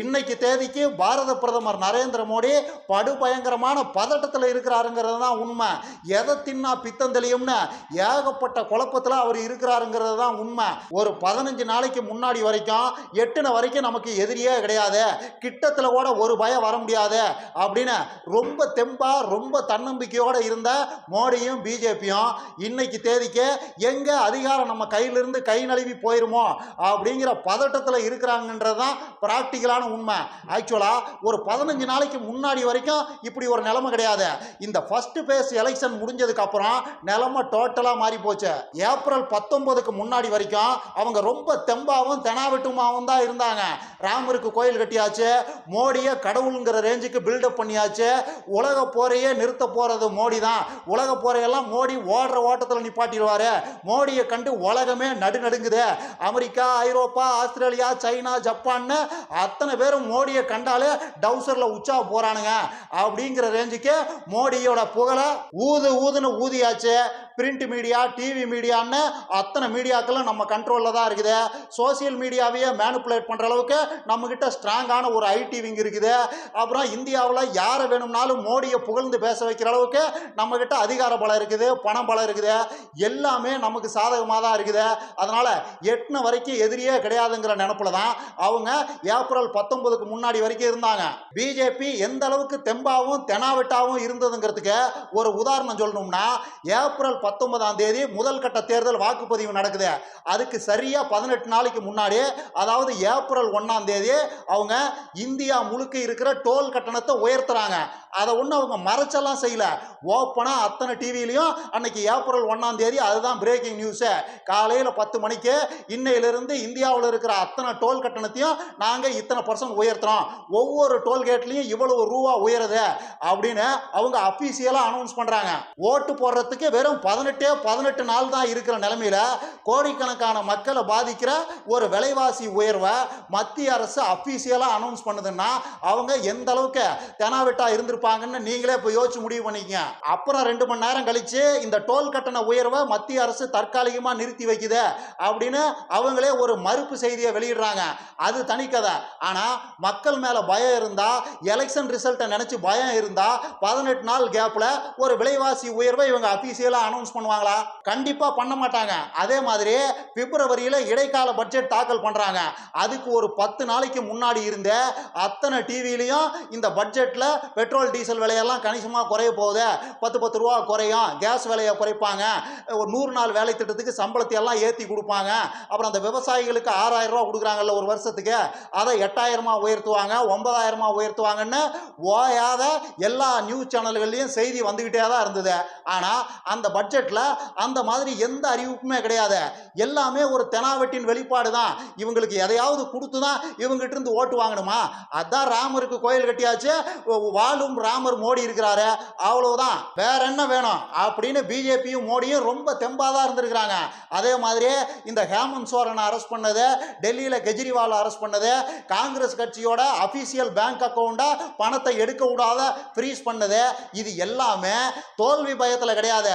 இன்னைக்கு தேதிக்கு பாரத பிரதமர் நரேந்திர மோடி படுபயங்கரமான பதட்டத்தில் இருக்கிறாருங்கிறது தான் உண்மை. எதை தின்னா பித்தம் தெளியும்னு ஏகப்பட்ட குழப்பத்தில் அவர் இருக்கிறாருங்கிறது தான் உண்மை. ஒரு பதினஞ்சு நாளைக்கு முன்னாடி வரைக்கும் எட்டுன வரைக்கும் நமக்கு எதிரியே கிடையாது. கிட்டத்தில் கூட ஒரு பயம் வர முடியாது அப்படின்னு ரொம்ப தெம்பாக ரொம்ப தன்னம்பிக்கையோடு இருந்த மோடியும் பிஜேபியும் இன்னைக்கு தேதிக்கு எங்கே அதிகாரம் நம்ம கையிலிருந்து கை நழுவி போயிருமோ அப்படிங்கிற பதட்டத்தில் இருக்கிறாங்கன்றது தான் ப்ராக்டிக்கலான உண்மை. ஆக்சுவலாக ஒரு பதினஞ்சு நாளைக்கு முன்னாடி வரைக்கும் இப்படி ஒரு நிலைமை கிடையாது. இந்த ஃபஸ்ட்டு பேஸ் எலெக்ஷன் முடிஞ்சதுக்கு அப்புறம் நிலைமை டோட்டலாக மாறி போச்சு. ஏப்ரல் பத்தொன்பதுக்கு முன்னாடி வரைக்கும் அவங்க ரொம்ப தெம்பாவும் தெனாவெட்டுமாவும் தான் இருந்தாங்க. ராமருக்கு கோயில் கட்டியாச்சு. மோடியை கடவுளுங்கிற ரேஞ்சுக்கு பில்டப் பண்ணியாச்சு. உலக போரையே நிறுத்த போகிறது மோடி தான். உலக போரையெல்லாம் மோடி ஓடுற ஓட்டத்தில் நிப்பாட்டிடுவார். மோடியை கண்டு உலகமே நடுநடுங்குது. அமெரிக்கா ஐரோப்பா ஆஸ்திரேலியா சைனா ஜப்பான்னு அத்தனை பேரும் மோடியை கண்டாலே டவுசரில் உச்சா போகிறானுங்க அப்படிங்கிற ரேஞ்சுக்கு மோடியோட புகழை ஊது ஊதுன்னு ஊதியாச்சு. பிரிண்ட் மீடியா டிவி மீடியான்னு அத்தனை மீடியாக்களும் நம்ம கண்ட்ரோலில் தான் இருக்குது. சோசியல் மீடியாவையே மேனுப்புலேட் பண்ணுற அளவுக்கு நம்மக்கிட்ட ஸ்ட்ராங்கான ஒரு ஐடி விங் இருக்குது. அப்புறம் இந்தியாவில் யாரை வேணும்னாலும் மோடியை புகழ்ந்து பேச வைக்கிற அளவுக்கு நம்மக்கிட்ட அதிகார பலம் இருக்குது பணம் பலம் இருக்குது. எல்லாமே நமக்கு சாதகமாக தான் இருக்குது. அதனால் எட்டுன வரைக்கும் எதிரியே கிடையாதுங்கிற நினப்பில் தான் அவங்க ஏப்ரல் பத்தொன்பதுக்கு முன்னாடி வரைக்கும் இருந்தாங்க. பிஜேபி எந்த அளவுக்கு தெம்பாவும் தெனாவெட்டாவும் இருந்ததுங்கிறதுக்கு ஒரு உதாரணம் சொல்லணும்னா ஏப்ரல் பத்தொன்பதாம் தேதி முதல் கட்ட தேர்தல் வாக்குப்பதிவு நடக்குது. அதுக்கு சரியாக பதினெட்டு நாளைக்கு முன்னாடி அதாவது ஏப்ரல் ஒன்றாம் தேதி அவங்க இந்தியா முழுக்க இருக்கிற டோல் கட்டணத்தை உயர்த்துறாங்க. அதை ஒன்றும் அவங்க மறைச்செல்லாம் செய்யல. ஓப்பனாக அத்தனை டிவிலையும் அன்னைக்கு ஏப்ரல் ஒன்றாம் தேதி அதுதான் பிரேக்கிங் நியூஸு காலையில் பத்து மணிக்கு இன்னையிலிருந்து இந்தியாவில் இருக்கிற அத்தனை டோல் கட்டணத்தையும் நாங்கள் இத்தனை பர்சன்ட் உயர்த்துறோம் ஒவ்வொரு டோல்கேட்லேயும் இவ்வளவு ரூபா உயருது அப்படின்னு அவங்க அஃபீஷியலாக அனௌன்ஸ் பண்ணுறாங்க ஓட்டு போடுறதுக்கு வெறும் பதினெட்டே பதினெட்டு நாள் தான் இருக்கிற நிலமையில கோடிக்கணக்கான மக்களை பாதிக்கிற ஒரு விலைவாசி உயர்வை மத்திய அரசு அஃபீஷியலாக அனௌன்ஸ் பண்ணுதுன்னா அவங்க எந்த அளவுக்கு தெனாவிட்டா இருந்திருப்பாங்கன்னு நீங்களே இப்போ யோசிச்சு முடிவு பண்ணிக்கங்க. அப்புறம் ரெண்டு மணி நேரம் கழிச்சு இந்த டோல் கட்டண உயர்வை மத்திய அரசு தற்காலிகமாக நிறுத்தி வைக்குது அப்படின்னு அவங்களே ஒரு மறுப்பு செய்தியை வெளியிடுறாங்க. அது தனிக்கதை ஆனால் மக்கள் மேலே பயம் இருந்தால் எலெக்ஷன் ரிசல்ட்டை நினச்சி பயம் இருந்தால் பதினெட்டு நாள் கேப்பில் ஒரு விலைவாசி உயர்வை இவங்க அஃபீஷியலாக அனௌன்ஸ் பண்ணுவாங்களா? கண்டிப்பாக பண்ண மாட்டாங்க. அதே மாதிரி பிப்ரவரியில் இடைக்கால பட்ஜெட் தாக்கல் பண்ணுறாங்க அதுக்கு ஒரு பத்து நாளைக்கு முன்னாடி இருந்த அத்தனை டிவிலையும் இந்த பட்ஜெட்டில் பெட்ரோல் டீசல் விலையெல்லாம் கணிசமாக குறைய போகுது. பத்து பத்து ரூபா குறையும். கேஸ் விலையை குறைப்பாங்க. ஒரு நூறு நாள் வேலை திட்டத்துக்கு சம்பளத்தை எல்லாம் ஏற்றி கொடுப்பாங்க. அப்புறம் அந்த விவசாயிகளுக்கு ஆறாயிரம் ரூபா கொடுக்குறாங்கல்ல ஒரு வருஷத்துக்கு. அதை எட்டாயிரம் உயர்த்துவாங்க ஒன்பதாயிரமா உயர்த்துவாங்கன்னு ஓயாத எல்லா நியூஸ் சேனல்கள்லையும் செய்தி வந்துக்கிட்டே தான் இருந்தது. ஆனால் அந்த பட்ஜெட்டில் அந்த மாதிரி எந்த அறிவிப்புமே கிடையாது. எல்லாமே ஒரு தெனாவெட்டின் வெளிப்பாடு தான். இவங்களுக்கு எதையாவது கொடுத்து தான் இவங்ககிட்ட இருந்து ஓட்டு வாங்கணுமா? அதான் ராமருக்கு கோயில் கட்டியாச்சு. வாழும் ராமர் மோடி இருக்கிறாரு. அவ்வளவுதான். வேற என்ன வேணும்? அப்படின்னு பிஜேபியும் மோடியும் ரொம்ப தெம்பாக தான் இருந்திருக்கிறாங்க. அதே மாதிரியே இந்த ஹேமந்த் சோரனை அரெஸ்ட் பண்ணது டெல்லியில் கெஜ்ரிவால் அரெஸ்ட் பண்ணது காங்கிரஸ் கட்சியோட அஃபீஷியல் பேங்க் அக்கௌண்ட்டை பணத்தை எடுக்க விடாத ஃப்ரீஸ் பண்ணது. இது எல்லாமே தோல்வி பயத்தில் கிடையாது.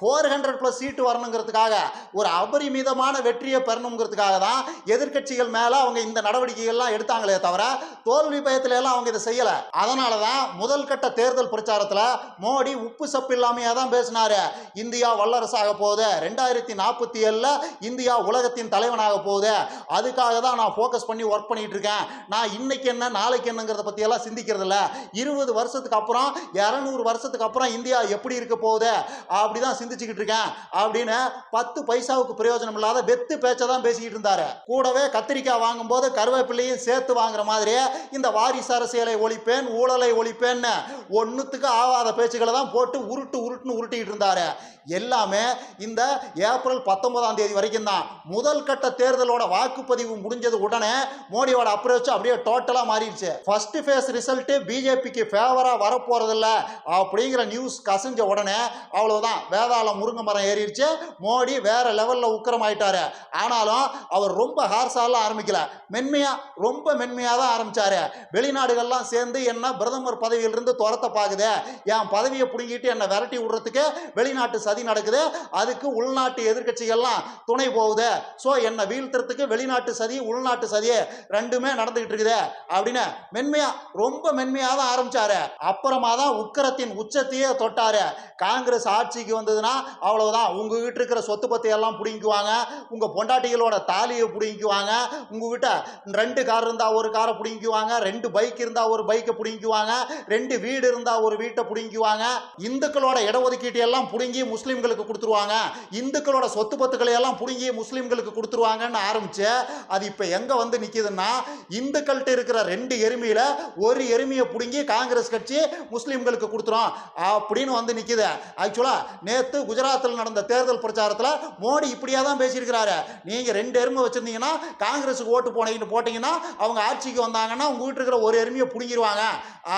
ஃபோர் ஹண்ட்ரட் ப்ளஸ் சீட்டு வரணுங்கிறதுக்காக ஒரு அபரிமிதமான வெற்றியை பெறணுங்கிறதுக்காக தான் எதிர்க்கட்சிகள் மேலே அவங்க இந்த நடவடிக்கைகள்லாம் எடுத்தாங்களே தவிர தோல்வி பயத்துல எல்லாம் அவங்க இதை செய்யலை. அதனால தான் முதல் கட்ட தேர்தல் பிரச்சாரத்தில் மோடி உப்பு சப்பு இல்லாமையாக தான் பேசினாரு. இந்தியா வல்லரசாக போகுது. ரெண்டாயிரத்தி நாற்பத்தி ஏழில் இந்தியா உலகத்தின் தலைவனாக போகுது. அதுக்காக தான் நான் ஃபோக்கஸ் பண்ணி ஒர்க் பண்ணிட்டு இருக்கேன். நான் இன்னைக்கு என்ன நாளைக்கு என்னங்கிறத பற்றியெல்லாம் சிந்திக்கிறது இல்லை இருபது வருஷத்துக்கு அப்புறம் இரநூறு வருஷத்துக்கு அப்புறம் இந்தியா எப்படி இருக்க போகுது? அப்படி தான் சிந்திச்சுக்கிட்டு இருக்கேன். அப்படின்னு பத்து பைசாவுக்கு பிரயோஜனம் இல்லாத வெத்து பேச்சை தான் பேசிக்கிட்டு இருந்தாரு. கூடவே கத்திரிக்காய் வாங்கும்போது கருவேப்பிள்ளையும் சேர்த்து வாங்குற மாதிரி இந்த வாரிசு அரசியலை ஒழிப்பேன் ஊழலை ஒழிப்பேன்னு ஒன்றுத்துக்கு ஆகாத பேச்சுக்களை தான் போட்டு உருட்டு உருட்டுன்னு உருட்டிக்கிட்டு இருந்தாரு. எல்லாமே இந்த ஏப்ரல் பத்தொன்பதாம் தேதி வரைக்கும் தான். முதல் கட்ட தேர்தலோட வாக்குப்பதிவு முடிஞ்சது உடனே மோடியோட அப்ரோச் அப்படியே டோட்டலாக மாறிடுச்சு. ஃபர்ஸ்ட் ஃபேஸ் ரிசல்ட்டு பிஜேபிக்கு ஃபேவராக வரப்போறதில்ல அப்படிங்கிற நியூஸ் கசிஞ்ச உடனே அவ்வளவுதான். வேதாளம் முருங்கை மரம் ஏறிடுச்சு. மோடி வேற லெவலில் உக்கிரமாயிட்டாரு ஆனாலும் அவர் ரொம்ப ஹார்ஸாலாம் ஆரம்பிக்கல. மென்மையா ரொம்ப மென்மையாக தான் ஆரம்பிச்சாரு. வெளிநாடுகள்லாம் சேர்ந்து என்ன பிரதமர் பதவியிலிருந்து துரத்த பார்க்குது என் பதவியை பிடுங்கிட்டு என்னை விரட்டி விடுறதுக்கு வெளிநாட்டு சதி நடக்குது. அதுக்கு உள்நாட்டு எதிர்கட்சிகள்லாம் துணை போகுது. ஸோ என்னை வீழ்த்துறதுக்கு வெளிநாட்டு சதி உள்நாட்டு சதி ரெண்டுமே நடந்து நடந்துகிட்டு இருக்குதே அப்படின்னு மென்மையா ரொம்ப மென்மையாக தான் ஆரம்பிச்சாரு. அப்புறமா தான் உக்கரத்தின் உச்சத்தையே தொட்டாரு. காங்கிரஸ் ஆட்சிக்கு வந்ததுன்னா அவ்வளவுதான். உங்ககிட்ட இருக்கிற சொத்து பத்தி எல்லாம் பிடிங்குவாங்க உங்க பொண்டாட்டிகளோட தாலியை பிடிங்குவாங்க உங்ககிட்ட ரெண்டு கார் இருந்தா ஒரு காரை பிடிங்குவாங்க ரெண்டு பைக் இருந்தா ஒரு பைக்கை பிடிங்குவாங்க ரெண்டு வீடு இருந்தா ஒரு வீட்டை பிடிங்குவாங்க இந்துக்களோட இடஒதுக்கீட்டு எல்லாம் பிடுங்கி முஸ்லீம்களுக்கு கொடுத்துருவாங்க. இந்துக்களோட சொத்து பத்துக்களை எல்லாம் பிடுங்கி முஸ்லீம்களுக்கு கொடுத்துருவாங்கன்னு ஆரம்பிச்சு அது இப்போ எங்க வந்து நிக்குதுன்னா இந்துக்கள்கிட்ட இருக்கிற ரெண்டு எருமையில் ஒரு எருமையை பிடுங்கி காங்கிரஸ் கட்சி முஸ்லீம்களுக்கு கொடுத்துரும். அப்படின்னு வந்து நிற்கிது ஆக்சுவலாக நேற்று குஜராத்தில் நடந்த தேர்தல் பிரச்சாரத்தில் மோடி இப்படியே தான் பேசியிருக்கிறாரு. நீங்கள் ரெண்டு எருமை வச்சிருந்தீங்கன்னா காங்கிரஸுக்கு ஓட்டு போனீங்கன்னு போட்டிங்கன்னா அவங்க ஆட்சிக்கு வந்தாங்கன்னா உங்கள் வீட்டு இருக்கிற ஒரு எருமையை பிடுங்கிடுவாங்க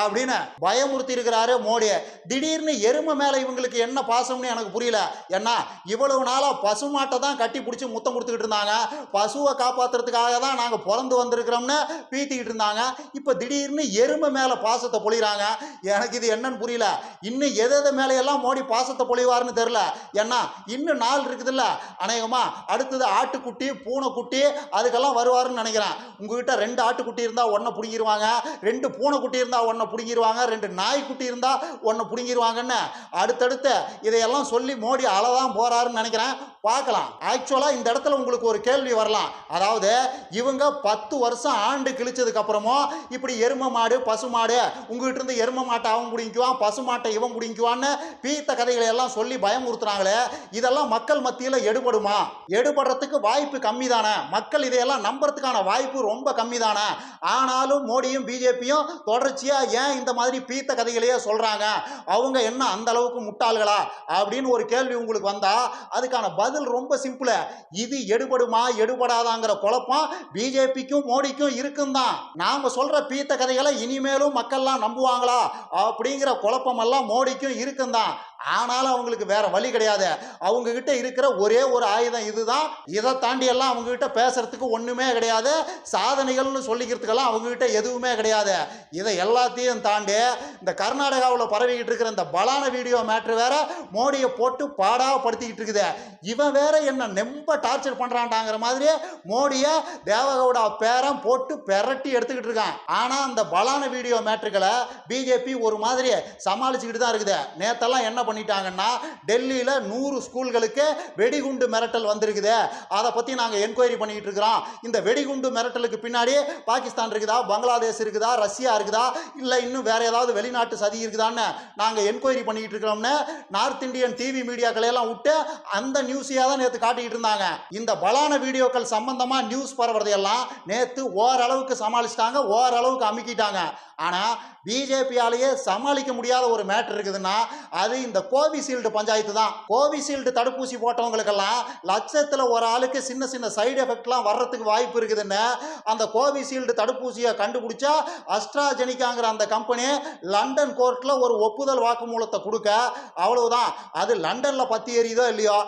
அப்படின்னு பயமுறுத்தி இருக்கிறாரு மோடி. திடீர்னு எருமை மேலே இவங்களுக்கு என்ன பாசம்னு எனக்கு புரியல. ஏன்னா இவ்வளவு நாளா பசுமாட்டை தான் கட்டி பிடிச்சி முத்தம் கொடுத்துக்கிட்டு இருந்தாங்க. பசுவை காப்பாத்துறதுக்காக தான் நாங்கள் பிறந்து வந்திருக்கிறோம்னு பீத்திக்கிட்டு இருந்தாங்க இப்போ திடீர்னு எருமை மேலே பாசத்தை பொழிகிறாங்க எனக்கு இது என்னன்னு புரியல. இன்னும் எதை எதை மேலையெல்லாம் மோடி பாசத்தை பொழிவார்னு தெரில ஏன்னா இன்னும் நாள் இருக்குதுல்ல. அநேகமாக அடுத்தது ஆட்டுக்குட்டி பூனைக்குட்டி அதுக்கெல்லாம் வருவாருன்னு நினைக்கிறேன். உங்ககிட்ட ரெண்டு ஆட்டுக்குட்டி இருந்தால் ஒன்றை பிடுங்கிடுவாங்க ரெண்டு பூனைக்குட்டி இருந்தால் ஒன்றை பிடுங்கிருவாங்க. ரெண்டு நாய்க்குட்டி இருந்தால் ஒன்றை பிடுங்கிருவாங்கன்னு அடுத்தடுத்து இதையெல்லாம் சொல்லி மோடி அளதான் போகிறாருன்னு நினைக்கிறேன். பார்க்கலாம். ஆக்சுவலாக இந்த இடத்துல உங்களுக்கு ஒரு கேள்வி வரலாம். அதாவது இவங்க பத்து வருஷம் ஆண்டு கிழிச்சதுக்கு அப்புறமும் இப்படி எருமை மாடு பசு மாடு உங்ககிட்ட இருந்து எருமை மாட்டை அவன் பிடிங்குவான் பசு மாட்டை இவன் பிடிங்குவான்னு பீத்த கதைகளை எல்லாம் சொல்லி பயமுறுத்துறாங்களே இதெல்லாம் மக்கள் மத்தியில் எடுபடுமா? எடுபடுறதுக்கு வாய்ப்பு கம்மி தானே மக்கள் இதையெல்லாம் நம்புறதுக்கான வாய்ப்பு ரொம்ப கம்மி தானே ஆனாலும் மோடியும் பிஜேபியும் தொடர்ச்சியாக ஏன் இந்த மாதிரி பீத்த கதைகளையே சொல்கிறாங்க அவங்க என்ன அந்த அளவுக்கு முட்டாள்களா? அப்படின்னு ஒரு கேள்வி உங்களுக்கு வந்தால் அதுக்கான பதில் ரொம்ப சிம்பிள். இது எடுபடுமா எடுபடாதாங்கிற குழப்பம் பிஜேபிக்கும் மோடிக்கும் இருக்கும் தான் நாம சொல்ற பீத்த கதைகளை இனிமேலும் மக்கள்லாம் நம்புவாங்களா? அப்படிங்கிற குழப்பமெல்லாம் மோடிக்கும் இருக்கும் தான் ஆனாலும் அவங்களுக்கு வேற வழி கிடையாது. அவங்க கிட்ட இருக்கிற ஒரே ஒரு ஆயுதம் இதுதான். இதை தாண்டி எல்லாம் அவங்க கிட்ட பேசுறதுக்கு ஒண்ணுமே கிடையாது. சாதனைகள்னு சொல்லிக்கிறதுக்கெல்லாம் அவங்க கிட்ட எதுவுமே கிடையாது. இதை எல்லாத்தையும் தாண்டி இந்த கர்நாடகாவில் பரவிக்கிட்டு இருக்கிற இந்த பலான வீடியோ மேட்ரு வேற மோடியை போட்டு பாடாப்படுத்திக்கிட்டு இருக்குது. இவன் வேற என்ன நெம்ப டார்ச்சர் பண்ணுறான்டாங்கிற மாதிரி மோடியை தேவகவுடா பேரம் போட்டு பெரட்டி எடுத்துக்கிட்டு இருக்கான். ஆனா அந்த பலான வீடியோ மேட்ருக்களை பிஜேபி ஒரு மாதிரி சமாளிச்சுக்கிட்டு தான் இருக்குது. நேத்தெல்லாம் என்ன பண்ணிட்டாங்கன்னா டெல்லியில் நூறு ஸ்கூல்களுக்கு வெடிகுண்டு மிரட்டல் வந்திருக்குது. அதை பற்றி நாங்கள் என்கொயரி பண்ணிக்கிட்டு இருக்கிறோம். இந்த வெடிகுண்டு மிரட்டலுக்கு பின்னாடி பாகிஸ்தான் இருக்குதா? பங்களாதேஷ் இருக்குதா? ரஷ்யா இருக்குதா? இல்லை இன்னும் வேற ஏதாவது வெளிநாட்டு சதி இருக்குதான்னு நாங்கள் என்கொயரி பண்ணிக்கிட்டு இருக்கிறோம்னு நார்த் இந்தியன் டிவி மீடியாக்களை எல்லாம் விட்டு அந்த நியூஸ் நியூஸையாக தான் நேற்று காட்டிக்கிட்டு இருந்தாங்க. இந்த பலான வீடியோக்கள் சம்பந்தமாக நியூஸ் பரவுறதையெல்லாம் நேற்று ஓரளவுக்கு சமாளிச்சிட்டாங்க ஓரளவுக்கு அமுக்கிட்டாங்க. ஆனால் பிஜேபியாலேயே சமாளிக்க முடியாத ஒரு மேட்ரு இருக்குதுன்னா அது இந்த கோவிஷீல்டு பஞ்சாயத்து தான். கோவிஷீல்டு தடுப்பூசி போட்டவங்களுக்கெல்லாம் லட்சத்தில் ஒரு ஆளுக்கு சின்ன சின்ன சைடு எஃபெக்ட்லாம் வர்றதுக்கு வாய்ப்பு இருக்குதுன்னு அந்த கோவிஷீல்டு தடுப்பூசியை கண்டுபிடிச்சா அஸ்ட்ராஜெனிக்காங்கிற அந்த கம்பெனி லண்டன் கோர்ட்டில் ஒரு ஒப்புதல் வாக்குமூலத்தை கொடுக்க அவ்வளவுதான். அது லண்டனில் பத்தி எரியுதோ இல்லையோ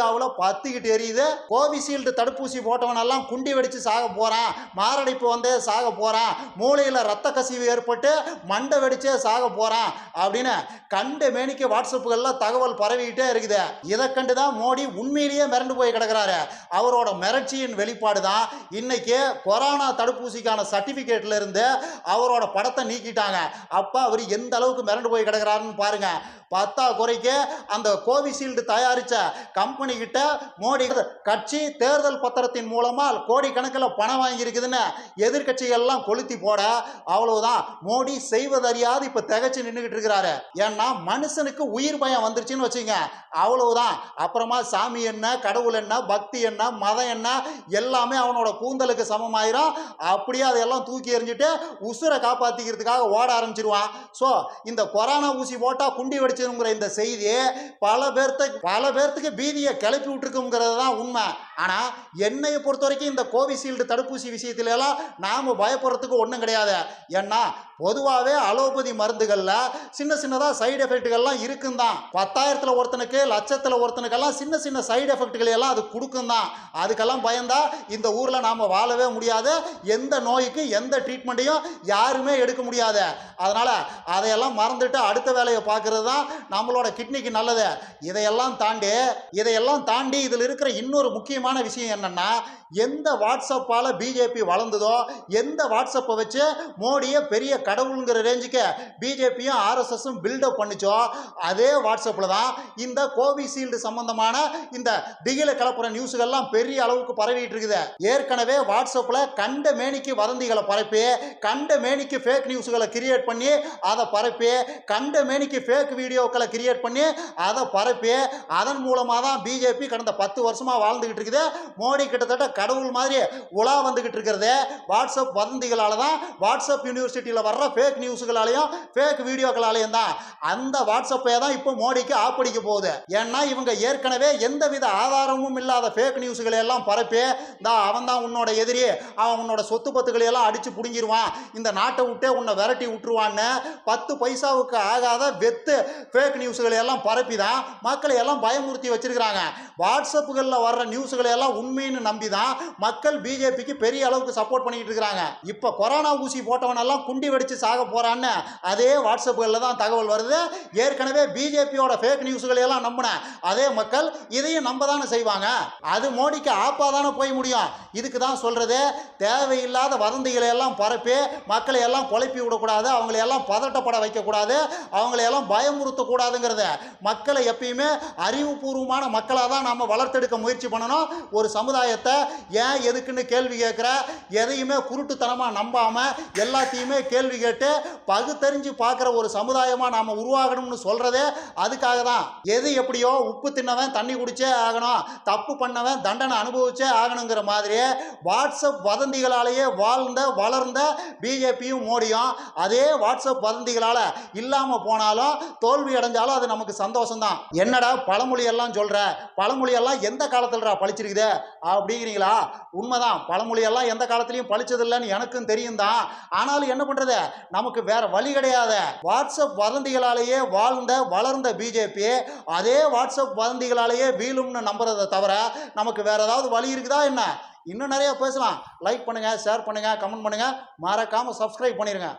இந்தியாவில் பத்துக்கிட்டு எரியுது. கோவிஷீல்டு தடுப்பூசி போட்டவனெல்லாம் குண்டி வெடித்து சாக போகிறான் மாரடைப்பு வந்தே சாக போகிறான் மூளையில் ரத்த கசிவு ஏற்பட்டு மண்டை வெடிச்சே சாக போகிறான் அப்படின்னு கண்டு மேனிக்கு வாட்ஸ்அப்புகளில் தகவல் பரவிக்கிட்டே இருக்குது. இதை கண்டு தான் மோடி உண்மையிலேயே மிரண்டு போய் கிடக்கிறாரு. அவரோட மிரட்சியின் வெளிப்பாடு தான் இன்னைக்கு கொரோனா தடுப்பூசிக்கான சர்டிஃபிகேட்லேருந்து அவரோட படத்தை நீக்கிட்டாங்க. அப்போ அவர் எந்த அளவுக்கு மிரண்டு போய் கிடக்கிறாருன்னு பாருங்கள் பத்தா குறைக்கு அந்த கோவிஷீல்டு தயாரித்த கம்பெனி கிட்ட மோடி கட்சி தேர்தல் பத்திரத்தின் மூலமாக கோடிக்கணக்கில் பணம் வாங்கியிருக்குதுன்னு எதிர்க்கட்சிகள்லாம் கொளுத்தி போட அவ்வளவுதான். மோடி செய்வதறியாது இப்போ திகைச்சு நின்றுக்கிட்டு இருக்கிறாரு. ஏன்னா மனுஷனுக்கு உயிர் பயம் வந்துருச்சுன்னு வச்சுங்க. அவ்வளவுதான். அப்புறமா சாமி என்ன கடவுள் என்ன பக்தி என்ன மதம் என்ன எல்லாமே அவனோட கூந்தலுக்கு சமமாயிரும். அப்படியே அதையெல்லாம் தூக்கி எறிஞ்சிட்டு உசுரை காப்பாற்றிக்கிறதுக்காக ஓட ஆரம்பிச்சிருவான். ஸோ இந்த கொரோனா ஊசி போட்டால் குண்டி வெடிச்சு வெடிச்சிருங்கிற இந்த செய்தி பல பேர்த்துக்கு பல பேர்த்துக்கு பீதியை கிளப்பி விட்டுருக்குங்கிறது தான் உண்மை. ஆனால் என்னையை பொறுத்த வரைக்கும் இந்த கோவிஷீல்டு தடுப்பூசி விஷயத்துல எல்லாம் நாம் பயப்படுறதுக்கு ஒன்றும் கிடையாது. ஏன்னா பொதுவாகவே அலோபதி மருந்துகளில் சின்ன சின்னதாக சைடு எஃபெக்ட்டுகள்லாம் இருக்கும் தான் பத்தாயிரத்தில் ஒருத்தனுக்கு லட்சத்தில் ஒருத்தனுக்கெல்லாம் சின்ன சின்ன சைடு எஃபெக்ட்களை எல்லாம் அது கொடுக்கும் தான் அதுக்கெல்லாம் பயந்தா இந்த ஊரில் நாம் வாழவே முடியாது. எந்த நோய்க்கு எந்த ட்ரீட்மெண்ட்டையும் யாருமே எடுக்க முடியாது. அதனால் அதையெல்லாம் மறந்துட்டு அடுத்த வேலையை பார்க்கறது தான் நம்மளோட கிட்னிக்கு நல்லது. இதையெல்லாம் தாண்டி இதையெல்லாம் தாண்டி இதில் இருக்கிற இன்னொரு முக்கியமான விஷயம் என்னென்னா எந்த வாட்ஸ்அப்பால் பிஜேபி வளர்ந்ததோ எந்த வாட்ஸ்அப்பை வச்சு மோடியை பெரிய கடவுளுங்கிற ரேஞ்சுக்கு பிஜேபியும் ஆர்எஸ்எஸும் பில்டப் பண்ணிச்சோ அதே வாட்ஸ்அப்பில் தான் இந்த கோவிஷீல்டு சம்பந்தமான இந்த திகில கலப்புற நியூஸுகள்லாம் பெரிய அளவுக்கு பரவிட்டு இருக்குது. ஏற்கனவே வாட்ஸ்அப்பில் கண்ட மேனிக்கு வதந்திகளை பரப்பி கண்ட மேனிக்கு ஃபேக் நியூஸுகளை கிரியேட் பண்ணி அதை பரப்பி கண்ட மேனிக்கு ஃபேக் வீடியோக்களை கிரியேட் பண்ணி அதை பரப்பி அதன் மூலமாக தான் பிஜேபி கடந்த பத்து வருஷமாக வாழ்ந்துக்கிட்டு இருக்குது. மோடி கிட்டத்தட்ட கடவுள் மாதிரி உலா வந்துக்கிட்டு இருக்கிறது. வாட்ஸ்அப் வதந்திகளால் தான் வாட்ஸ்அப் யூனிவர்சிட்டியில் வர்ற ஃபேக் நியூஸுகளாலையும் ஃபேக் வீடியோக்களாலையும் தான். அந்த வாட்ஸ்அப்பை தான் இப்போ மோடிக்கு ஆப்படிக்க போகுது. ஏன்னா இவங்க ஏற்கனவே எந்தவித ஆதாரமும் இல்லாத ஃபேக் நியூஸுகளை எல்லாம் பரப்பி இந்த அவன் தான் உன்னோட எதிரி. அவன் உன்னோட சொத்து பத்துக்களை எல்லாம் அடித்து பிடுங்கிடுவான் இந்த நாட்டை விட்டே உன்னை விரட்டி விட்டுருவான்னு பத்து பைசாவுக்கு ஆகாத வெத்து ஃபேக் நியூஸுகளை எல்லாம் பரப்பி தான் மக்களை எல்லாம் பயமுறுத்தி வச்சிருக்கிறாங்க. வாட்ஸ்அப்புகளில் வர்ற நியூஸுகளை எல்லாம் உண்மைன்னு நம்பி தான் மக்கள் பிஜேபிக்கு பெரிய அளவுக்கு சப்போர்ட் பண்ணிக்கிட்டு இருக்கிறாங்க இப்போ கொரோனா ஊசி போட்டவனெல்லாம் குண்டி வெடிச்சு சாக போறான்னு அதே வாட்ஸ்அப்புகளில் தான் தகவல் வருது. ஏற்கனவே பிஜேபியோட ஃபேக் நியூஸுகளை எல்லாம் நம்பின அதே மக்கள் இதையும் நம்ப தானே செய்வாங்க. அது மோடிக்கு ஆப்பாக தானே போய் முடியும். இதுக்கு தான் சொல்றது. தேவையில்லாத வதந்திகளை எல்லாம் பரப்பி மக்களை எல்லாம் குழப்பி விடக்கூடாது. அவங்களையெல்லாம் பதட்டப்பட வைக்கக்கூடாது. அவங்களையெல்லாம் எல்லாம் கூடாதுங்கிறத மக்களை எப்பயுமே அறிவுபூர்வமான மக்களாக தான் நாம் வளர்த்தெடுக்க முயற்சி பண்ணணும். ஒரு சமுதாயத்தை ஏன் எதுக்குன்னு கேள்வி கேட்குற எதையுமே குருட்டுத்தனமாக நம்பாமல் எல்லாத்தையுமே கேள்வி கேட்டு பகுத்தறிஞ்சு பார்க்குற ஒரு சமுதாயமாக நாம் உருவாகணும்னு சொல்கிறதே அதுக்காக தான் எது எப்படியோ உப்பு தின்னவன் தண்ணி குடிச்சே ஆகணும் தப்பு பண்ணவன் தண்டனை அனுபவிச்சே ஆகணுங்கிற மாதிரியே வாட்ஸ்அப் வதந்திகளாலேயே வாழ்ந்த வளர்ந்த பிஜேபியும் மோடியும் அதே வாட்ஸ்அப் வதந்திகளால் இல்லாமல் போனாலும் தோல்வி அடைஞ்சாலும் அது நமக்கு சந்தோஷம்தான். என்னடா பழமொழி எல்லாம் சொல்கிற பழமொழி எல்லாம் எந்த காலத்துலடா பழிச்சிருக்குது? அப்படிங்கிறீங்களா? உண்மைதான். பழமொழி எல்லாம் எந்த காலத்துலையும் பழிச்சதில்லைன்னு எனக்கும் தெரியும் தான் ஆனாலும் என்ன பண்ணுறது நமக்கு வேற வழி கிடையாது. வாட்ஸ்அப் வதந்திகளாலேயே வாழ்ந்த வளர்ந்த பிஜேபி அதே வாட்ஸ்அப் வதந்திகளாலேயே வீழும்னு நம்புறதை தவிர நமக்கு வேற ஏதாவது வழி இருக்குதா என்ன? இன்னும் நிறைய பேசலாம். லைக் பண்ணுங்க ஷேர் பண்ணுங்க கமெண்ட் பண்ணுங்க. மறக்காம சப்ஸ்கிரைப் பண்ணிருங்க.